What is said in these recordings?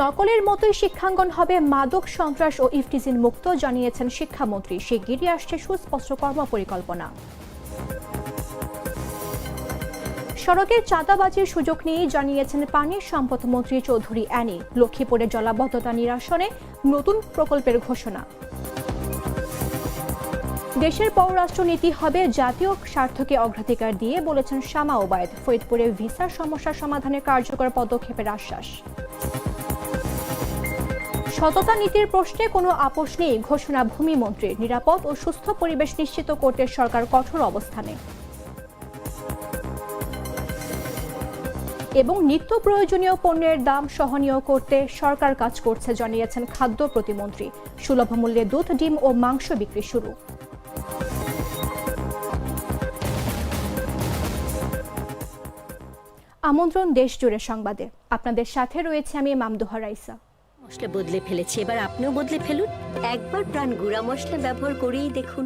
নকলের মতোই শিক্ষাঙ্গন হবে মাদক সন্ত্রাস ও ইফটিজিন মুক্ত, জানিয়েছেন শিক্ষামন্ত্রী। শিগগিরই আসছে সুস্পষ্ট কর্মপরিকল্পনা সড়কের চাঁদাবাজির সুযোগ নিয়েই জানিয়েছেন পানি সম্পদ মন্ত্রী চৌধুরী অ্যানি। লক্ষ্মীপুরের জলাবদ্ধতা নিরসনে নতুন প্রকল্পের ঘোষণা। দেশের পররাষ্ট্র নীতি হবে জাতীয় স্বার্থকে অগ্রাধিকার দিয়ে, বলেছেন শামা ওবায়দ। ফরিদপুরে ভিসার সমস্যা সমাধানে কার্যকর পদক্ষেপের আশ্বাস। সততা নীতির প্রশ্নে কোনো আপোষ নেই, ঘোষণা ভূমি মন্ত্রীর নিরাপদ ও সুস্থ পরিবেশ নিশ্চিত করতে সরকার কঠোর অবস্থানে। এবং নিত্য প্রয়োজনীয় পণ্যের দাম সহনীয় করতে সরকার কাজ করছে, জানিয়েছেন খাদ্য প্রতিমন্ত্রী। সুলভ মূল্যে দুধ, ডিম ও মাংস বিক্রি শুরু। আমন্ত্রণ দেশ জুড়ে সংবাদে। আপনাদের সাথে রয়েছে আমি মামদুহা রাইসা। মশলা বদলে ফেলেছি এবার আপনিও বদলে ফেলুন। একবার প্রাণ গুঁড়া মশলা ব্যবহার করেই দেখুন।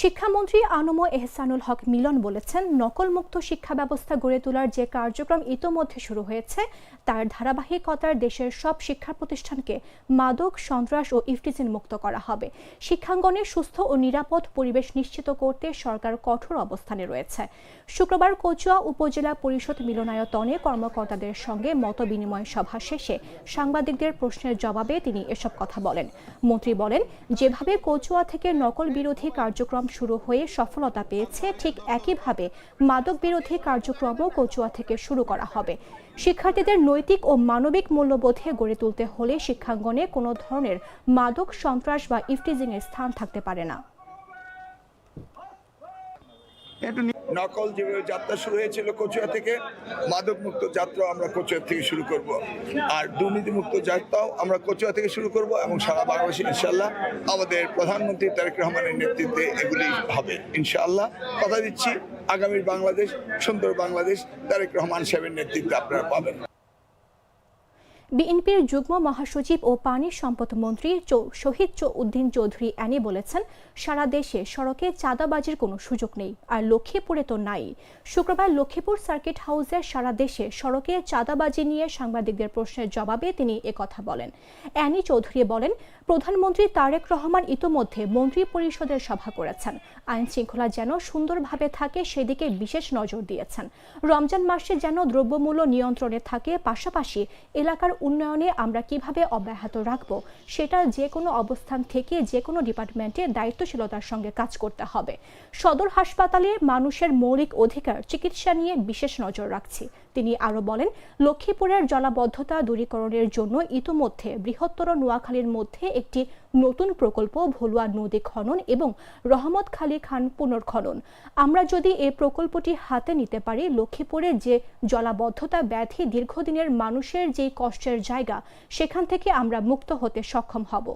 শিক্ষামন্ত্রী আনম এহসানুল হক মিলন বলেছেন, নকলমুক্ত শিক্ষা ব্যবস্থা গড়ে তোলার যে কার্যক্রম ইতোমধ্যে শুরু হয়েছে, তার ধারাবাহিকতার দেশের সব শিক্ষা প্রতিষ্ঠানকে মাদক, সন্ত্রাস ও ইফটিজিন মুক্ত করা হবে। শিক্ষাঙ্গনে সুস্থ ও নিরাপদ পরিবেশ নিশ্চিত করতে সরকার কঠোর অবস্থানে রয়েছে। শুক্রবার কচুয়া উপজেলা পরিষদ মিলনায়তনে কর্মকর্তাদের সঙ্গে মত বিনিময় সভা শেষে সাংবাদিকদের প্রশ্নের জবাবে তিনি এসব কথা বলেন। মন্ত্রী বলেন, যেভাবে কচুয়া থেকে নকল বিরোধী কার্যক্রম শুরু হয়ে সফলতা পেয়েছে, ঠিক একইভাবে মাদক বিরোধী কার্যক্রমও কচুয়া থেকে শুরু করা হবে। শিক্ষার্থীদের নৈতিক ও মানবিক মূল্যবোধে গড়ে তুলতে হলে শিক্ষাঙ্গনে কোনো ধরনের মাদক সন্ত্রাস বা ইফটিজিংয়ের স্থান থাকতে পারে না। একটু নকল যে যাত্রা শুরু হয়েছিল কচুয়া থেকে মাদক মুক্ত যাত্রা আমরা কচুয়া থেকে শুরু করব। আর দুর্নীতি মুক্ত যাত্রাও আমরা কচুয়া থেকে শুরু করব এবং সারা বাংলাদেশে ইনশাল্লাহ আমাদের প্রধানমন্ত্রী তারেক রহমানের নেতৃত্বে এগুলি হবে, ইনশাআল্লাহ। কথা দিচ্ছি, আগামীর বাংলাদেশ, সুন্দর বাংলাদেশ, তারেক রহমান সাহেবের নেতৃত্বে আপনারা পাবেন। বিএনপির যুগ্ম মহাসচিব ও পানি সম্পদ মন্ত্রী শহীদ উদ্দিন চৌধুরী অ্যানি বলেছেন, সারা দেশে সড়কে চাঁদাবাজির কোনো সুযোগ নেই আর লক্ষ্মীপুরে তো নাই। শুক্রবার লক্ষ্মীপুর সার্কিট হাউসে সারা দেশে সড়কে চাঁদাবাজি নিয়ে সাংবাদিকদের প্রশ্নের জবাবে তিনি একথা বলেন। অ্যানি চৌধুরী বলেন প্রধানমন্ত্রী তারেক রহমান ইতোমধ্যে মন্ত্রী পরিষদের সভা করেছেন। আইন শৃঙ্খলা যেন সুন্দরভাবে থাকে, সেদিকে বিশেষ নজর দিয়েছেন। রমজান মাসে যেন দ্রব্যমূল্য নিয়ন্ত্রণে থাকে, পাশাপাশি এলাকার উন্নয়নে আমরা কীভাবে অব্যাহত রাখব, সেটা যে কোনো অবস্থান থেকে যে কোনো ডিপার্টমেন্টে দায়িত্বশীলতার সঙ্গে কাজ করতে হবে। সদর হাসপাতালে মানুষের মৌলিক অধিকার, চিকিৎসা নিয়ে বিশেষ নজর রাখছি। তিনি আরও বলেন, লক্ষ্মীপুরের জলাবদ্ধতা দূরীকরণের জন্য ইতোমধ্যে বৃহত্তর নোয়াখালীর মধ্যে একটি নতুন প্রকল্প ভলুয়া নদী খনন এবং রহমত রহমতখালী খান পুনর্খনন। আমরা যদি এই প্রকল্পটি হাতে নিতে পারি লক্ষ্মীপুরের যে জলাবদ্ধতা ব্যাধি দীর্ঘদিনের মানুষের যে কষ্টের জায়গা, সেখান থেকে আমরা মুক্ত হতে সক্ষম হব।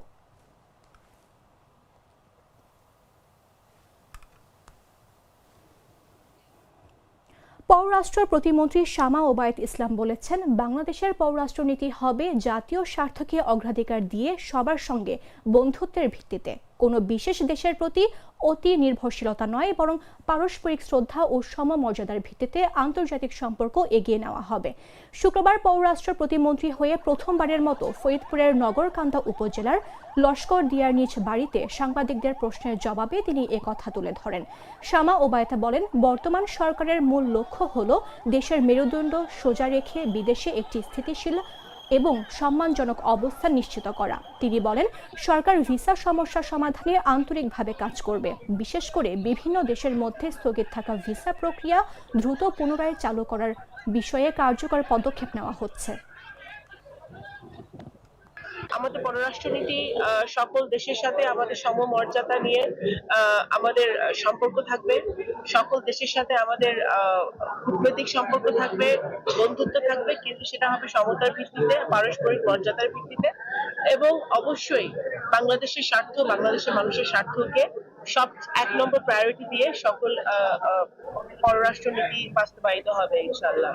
পররাষ্ট্র প্রতিমন্ত্রী শামা ওবায়দ ইসলাম বলেছেন, বাংলাদেশের পররাষ্ট্রনীতি হবে জাতীয় স্বার্থকে অগ্রাধিকার দিয়ে সবার সঙ্গে বন্ধুত্বের ভিত্তিতে। কোনো বিশেষ দেশের প্রতি অতি নির্ভরশীলতা নয়, বরং পারস্পরিক শ্রদ্ধা ও সমমর্যাদার ভিত্তিতে আন্তর্জাতিক সম্পর্ক এগিয়ে নেওয়া হবে। শুক্রবার পররাষ্ট্র প্রতিমন্ত্রী হয়ে প্রথমবারের মতো ফরিদপুরের নগরকান্দা উপজেলার লস্কর দিয়ার নিজ বাড়িতে সাংবাদিকদের প্রশ্নের জবাবে তিনি একথা তুলে ধরেন। শামা ওবায়তা বলেন, বর্তমান সরকারের মূল লক্ষ্য হল দেশের মেরুদণ্ড সোজা রেখে বিদেশে একটি স্থিতিশীল এবং সম্মানজনক অবস্থা নিশ্চিত করা। তিনি বলেন, সরকার ভিসা সমস্যা সমাধানে আন্তরিকভাবে কাজ করবে। বিশেষ করে বিভিন্ন দেশের মধ্যে স্থগিত থাকা ভিসা প্রক্রিয়া দ্রুত পুনরায় চালু করার বিষয়ে কার্যকর পদক্ষেপ নেওয়া হচ্ছে। আমাদের পররাষ্ট্রনীতি সকল দেশের সাথে আমাদের সমমর্যাদা নিয়ে আমাদের সম্পর্ক থাকবে। সকল দেশের সাথে আমাদের কূটনৈতিক সম্পর্ক থাকবে, বন্ধুত্ব থাকবে, কিন্তু সেটা হবে সমতার ভিত্তিতে, পারস্পরিক মর্যাদার ভিত্তিতে। এবং অবশ্যই বাংলাদেশের স্বার্থ, বাংলাদেশের মানুষের স্বার্থকে সব এক নম্বর প্রায়োরিটি দিয়ে সকল পররাষ্ট্রনীতি বাস্তবায়িত হবে ইনশাল্লাহ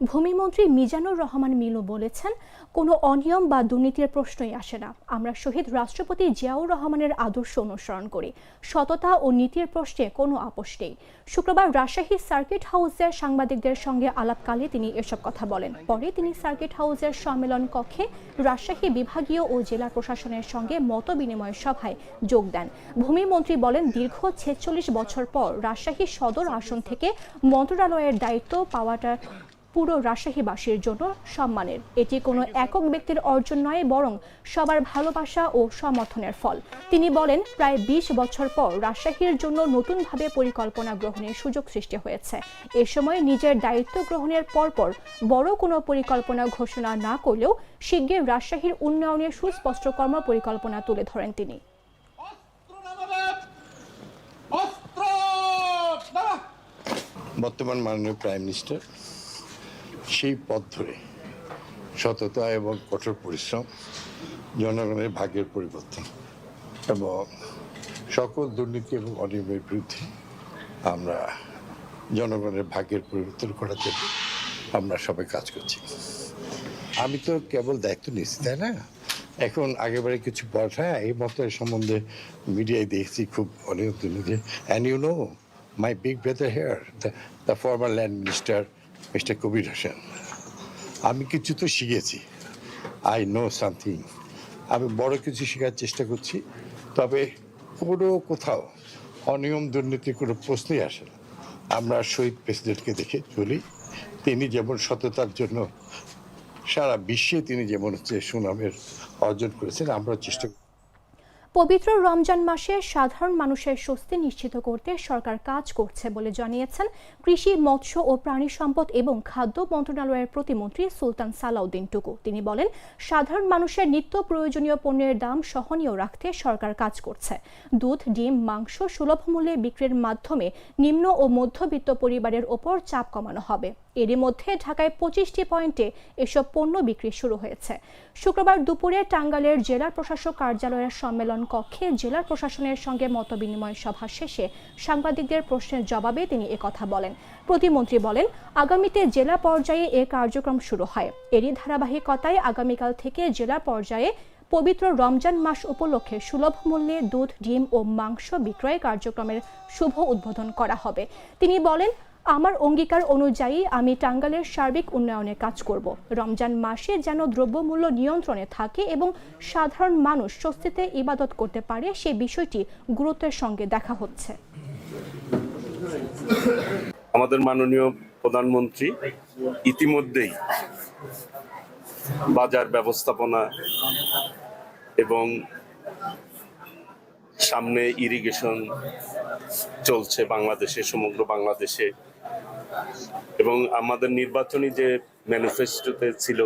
ভূমিমন্ত্রী মিজানুর রহমান মিলু বলেছেন, কোনো অনিয়ম বা দুর্নীতির প্রশ্নই আসে না। আমরা শহীদ রাষ্ট্রপতি জিয়াউর রহমানের আদর্শ অনুসরণ করি। সততা ও নীতির প্রশ্নে কোনো আপোষ নেই। শুক্রবার রাজশাহী সার্কিট হাউসে সাংবাদিকদের সঙ্গে আলাপকালে তিনি এসব কথা বলেন। পরে তিনি সার্কিট হাউসের সম্মেলন কক্ষে রাজশাহী বিভাগীয় ও জেলা প্রশাসনের সঙ্গে মত বিনিময় সভায় যোগ দেন। ভূমিমন্ত্রী বলেন, দীর্ঘ ছেচল্লিশ বছর পর রাজশাহী সদর আসন থেকে মন্ত্রণালয়ের দায়িত্ব পাওয়াটা পুরো রাজশাহীবাসীর জন্য সম্মানের। এটি কোনো একক ব্যক্তির অর্জন নয় বরং সবার ভালোবাসা ও সমর্থনের ফল। তিনি বলেন প্রায় ২০ বছর পর রাজশাহীর জন্য নতুনভাবে পরিকল্পনা গ্রহণের সুযোগ সৃষ্টি হয়েছে। এ সময় নিজের দায়িত্ব গ্রহণের পরপর বড় কোনো পরিকল্পনা ঘোষণা না করলেও শিগগির রাজশাহীর উন্নয়নের সুস্পষ্ট কর্ম পরিকল্পনা তুলে ধরেন তিনি। বর্তমান মাননীয় প্রাইম মিনিস্টার সেই পথ ধরে সততা এবং কঠোর পরিশ্রম জনগণের ভাগ্যের পরিবর্তন এবং সকল দুর্নীতি এবং অনিয়মের বিরুদ্ধে আমরা জনগণের ভাগ্যের পরিবর্তন জন্য আমরা সবাই কাজ করছি। আমি তো কেবল দায়িত্ব নিচ্ছি তাই না? এখন আগেবারে কিছু পাঠা এই মতের সম্বন্ধে মিডিয়ায় দেখছি খুব অনেক দুর্নীতি and you know my big brother here the former land minister mister Kabir Hossain আমি কিছু তো শিখেছি। আই নো সামথিং আমি বড় কিছু শেখার চেষ্টা করছি, তবে কোনো কোথাও অনিয়ম দুর্নীতির কোনো প্রশ্নই আসে না। আমরা শহীদ প্রেসিডেন্টকে দেখে চলি। তিনি যেমন সততার জন্য সারা বিশ্বে তিনি যেমন হচ্ছে সুনামের অর্জন করেছেন আমরা চেষ্টা পবিত্র রমজান মাসে সাধারণ মানুষের স্বস্তি নিশ্চিত করতে সরকার কাজ করছে বলে জানিয়েছেন কৃষি, মৎস্য ও প্রাণী সম্পদ এবং খাদ্য মন্ত্রণালয়ের প্রতিমন্ত্রী সুলতান সালাউদ্দিন টুকু। তিনি বলেন, সাধারণ মানুষের নিত্য প্রয়োজনীয় পণ্যের দাম সহনীয় রাখতে সরকার কাজ করছে। দুধ, ডিম, মাংস সুলভ মূল্যে বিক্রির মাধ্যমে নিম্ন ও মধ্যবিত্ত পরিবারের ওপর চাপ কমানো হবে। এরই মধ্যে ঢাকায় পঁচিশটি পয়েন্টে এসব পণ্য বিক্রি শুরু হয়েছে। শুক্রবার দুপুরে টাঙ্গাইলের জেলা প্রশাসক কার্যালয়ের সম্মেলন কক্ষে জেলা প্রশাসনের সঙ্গে মতবিনিময় সভা শেষে সাংবাদিকদের প্রশ্নের জবাবে তিনি একথা বলেন। প্রতিমন্ত্রী বলেন, আগামীতে জেলা পর্যায়ে এ কার্যক্রম শুরু হয়। এরই ধারাবাহিকতায় আগামীকাল থেকে জেলা পর্যায়ে পবিত্র রমজান মাস উপলক্ষে সুলভ মূল্যে দুধ, ডিম ও মাংস বিক্রয় কার্যক্রমের শুভ উদ্বোধন করা হবে। তিনি বলেন আমার অঙ্গীকার অনুযায়ী আমি টাঙ্গালের সার্বিক উন্নয়নে কাজ করব। রমজান মাসে যেন দ্রব্যমূল্য নিয়ন্ত্রণে থাকে এবং সাধারণ মানুষ স্বস্তিতে ইবাদত করতে পারে, সে বিষয়টি গুরুত্বের সঙ্গে দেখা হচ্ছে। আমাদের মাননীয় প্রধানমন্ত্রী ইতিমধ্যেই বাজার ব্যবস্থাপনা এবং সামনে ইরিগেশন চলছে বাংলাদেশে, সমগ্র বাংলাদেশে। এবং আমাদের নির্বাচনী যে ম্যানিফেস্টোতে ছিল,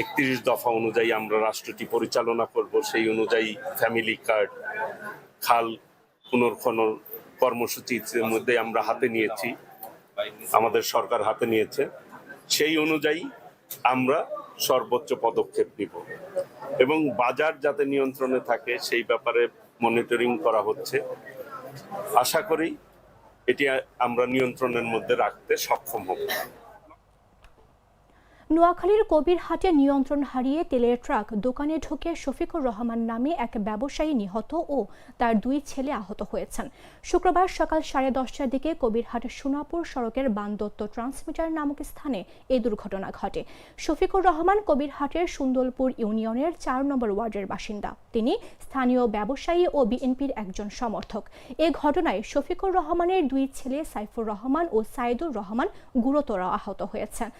একত্রিশ দফা অনুযায়ী আমরা রাষ্ট্রটি পরিচালনা করব, সেই অনুযায়ী ফ্যামিলি কার্ড, খাল পুনর্খনন কর্মসূচির মধ্যে আমরা হাতে নিয়েছি, আমাদের সরকার হাতে নিয়েছে। সেই অনুযায়ী আমরা সর্বোচ্চ পদক্ষেপ নিব। এবং বাজার যাতে নিয়ন্ত্রণে থাকে, সেই ব্যাপারে মনিটরিং করা হচ্ছে। আশা করি এটি আমরা নিয়ন্ত্রণের মধ্যে রাখতে সক্ষম হব। নোয়াখালীর কবিরহাটে নিয়ন্ত্রণ হারিয়ে তেলের ট্রাক দোকানে ঢুকে শফিকুর রহমান নামে এক ব্যবসায়ী নিহত ও তার দুই ছেলে আহত হয়েছেন। শুক্রবার সকাল সাড়ে দশটার দিকে কবিরহাট সোনাপুর সড়কের বানদত্ত ট্রান্সমিটার নামক স্থানে এই দুর্ঘটনা ঘটে। শফিকুর রহমান কবিরহাটের সুন্দরপুর ইউনিয়নের চার নম্বর ওয়ার্ডের বাসিন্দা। তিনি স্থানীয় ব্যবসায়ী ও বিএনপির একজন সমর্থক। এ ঘটনায় শফিকুর রহমানের দুই ছেলে সাইফুর রহমান ও সাইদুর রহমান গুরুতর আহত হয়েছেন।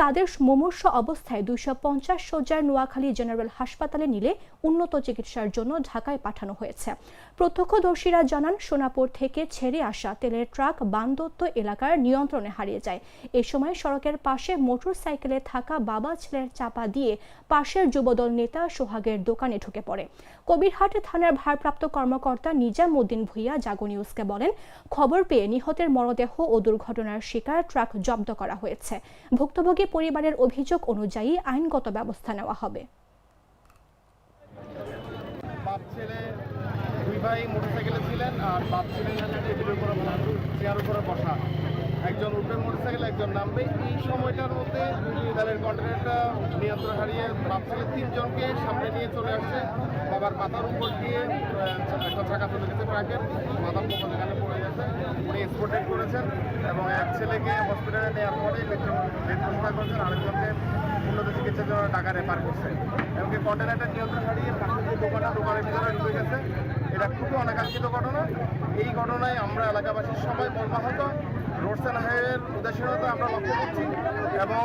তাদের মুমূর্ষ অবস্থায় দুইশো পঞ্চাশ শয্যার নোয়াখালী জেনারেল হাসপাতালে নিলে উন্নত চিকিৎসার জন্য ঢাকায় পাঠানো হয়েছে। প্রত্যক্ষদর্শীরা জানান, সোনাপুর থেকে ছেড়ে আসা তেলের ট্রাক বানদত্ত এলাকার নিয়ন্ত্রণে হারিয়ে যায়। এ সময় সড়কের পাশে মোটর সাইকেলে থাকা বাবা ছেলের চাপা দিয়ে পাশের যুবদল নেতা সোহাগের দোকানে ঢুকে পড়ে। কবিরহাট থানার ভারপ্রাপ্ত কর্মকর্তা নিজামুদ্দিন ভুইয়া, জাগো নিউজকে বলেন, খবর পেয়ে নিহতের মরদেহ ও দুর্ঘটনার শিকার ট্রাক জব্দ করা হয়েছে। ভুক্তভোগী পরিবারের অভিযোগ অনুযায়ী আইনগত ব্যবস্থা নেওয়া হবে। দুই ভাই মোটরসাইকেলে ছিলেন আর বাপ টেবিলের উপরে উপরে বসা। একজন উঠবে মোটরসাইকেল, একজন নামবে। এই সময়টার মধ্যে তাদের কন্টেনারটা নিয়ন্ত্রণ হারিয়ে ভাবছিলেন তিনজনকে সামনে নিয়ে চলে আসছে। বাবার মাথার উপর দিয়ে একটা চাকা চলে গেছে ট্রাকের। মাথার মতো যেখানে পড়ে গেছে। উনি এক্সপোর্টেড করেছেন এবং এক ছেলেকে হসপিটালে নেওয়ার পরে ঘোষণা করেছেন, আরেকজনকে উন্নত চিকিৎসার জন্য টাকা রেফার করছে। এমনকি কন্টেনারটা নিয়ন্ত্রণ হারিয়ে পাশে যে দোকানটা, দোকানের ভিতরে ঢুকে গেছে। এটা খুবই অনাকাঙ্ক্ষিত ঘটনা। এই ঘটনায় আমরা এলাকাবাসীর সবাই মর্মাহত। রোড অ্যান্ড হাইওয়ের উদাসীনতা আমরা লক্ষ্য করছি এবং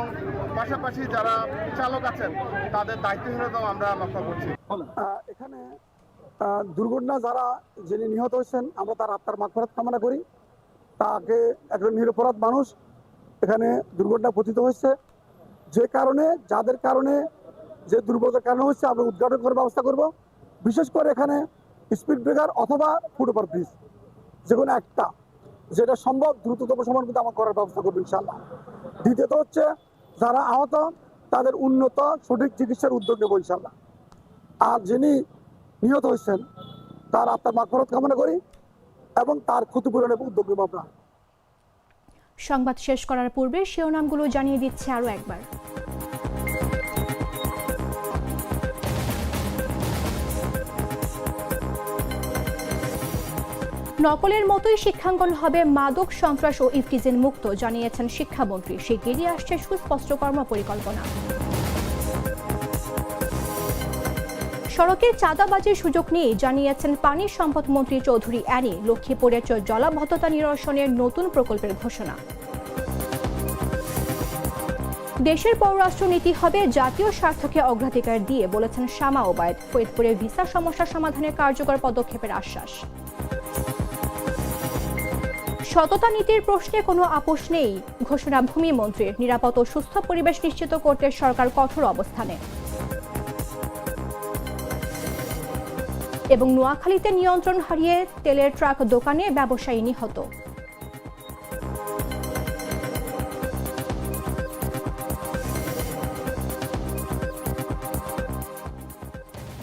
পাশাপাশি যারা চালক আছেন, তাদের দায়িত্বহীনতাও আমরা লক্ষ্য করছি। এখানে দুর্ঘটনা যারা যিনি নিহত হয়েছেন, আমরা তার আত্মার মাগফরাত কামনা করি। তাকে একজন নিরপরাধ মানুষ এখানে দুর্ঘটনা পতিত হয়েছে। যে কারণে, যাদের কারণে, যে দুর্বলতার কারণে হচ্ছে আমরা উদ্ঘাটন করার ব্যবস্থা করব। বিশেষ করে এখানে স্পিড ব্রেকার অথবা ফুটওভার ব্রিজ যে কোনো একটা, যেটা সম্ভব দ্রুততম সময় কিন্তু আমার করার ব্যবস্থা করব ইনশাল্লাহ দ্বিতীয়ত হচ্ছে, যারা আহত, তাদের উন্নত সঠিক চিকিৎসার উদ্যোগ নেব ইনশাল্লাহ আর যিনি নিহত হয়েছেন, তার আত্মার মাগফরত কামনা করি এবং তার ক্ষতিপূরণের উদ্যোগ নেব আমরা। সংবাদ শেষ করার পূর্বে শিরোনামগুলো জানিয়ে দিচ্ছে আরও একবার। নকলের মতোই শিক্ষাঙ্গন হবে মাদক সন্ত্রাস ও ইফটিজেন মুক্ত, জানিয়েছেন শিক্ষামন্ত্রী। শিগগিরই আসছে সুস্পষ্ট কর্ম পরিকল্পনা সড়কে চাঁদাবাজির সুযোগ নিয়ে জানিয়েছেন পানি সম্পদ মন্ত্রী চৌধুরী অ্যানি, লক্ষ্মীপুরের জলাবদ্ধতা নিরসনের নতুন প্রকল্পের ঘোষণা। দেশের পররাষ্ট্র নীতি হবে জাতীয় স্বার্থকে অগ্রাধিকার দিয়ে, বলেছেন শামা ওবায়দ। ফরিদপুরে ভিসা সমস্যা সমাধানে কার্যকর পদক্ষেপের আশ্বাস। সততা নীতির প্রশ্নে কোনো আপোষ নেই। ঘোষণা ভূমি মন্ত্রীর নিরাপদ ও সুস্থ পরিবেশ নিশ্চিত করতে সরকার কঠোর অবস্থানে। এবং নোয়াখালীতে নিয়ন্ত্রণ হারিয়ে তেলের ট্রাক দোকানে ব্যবসায়ী নিহত।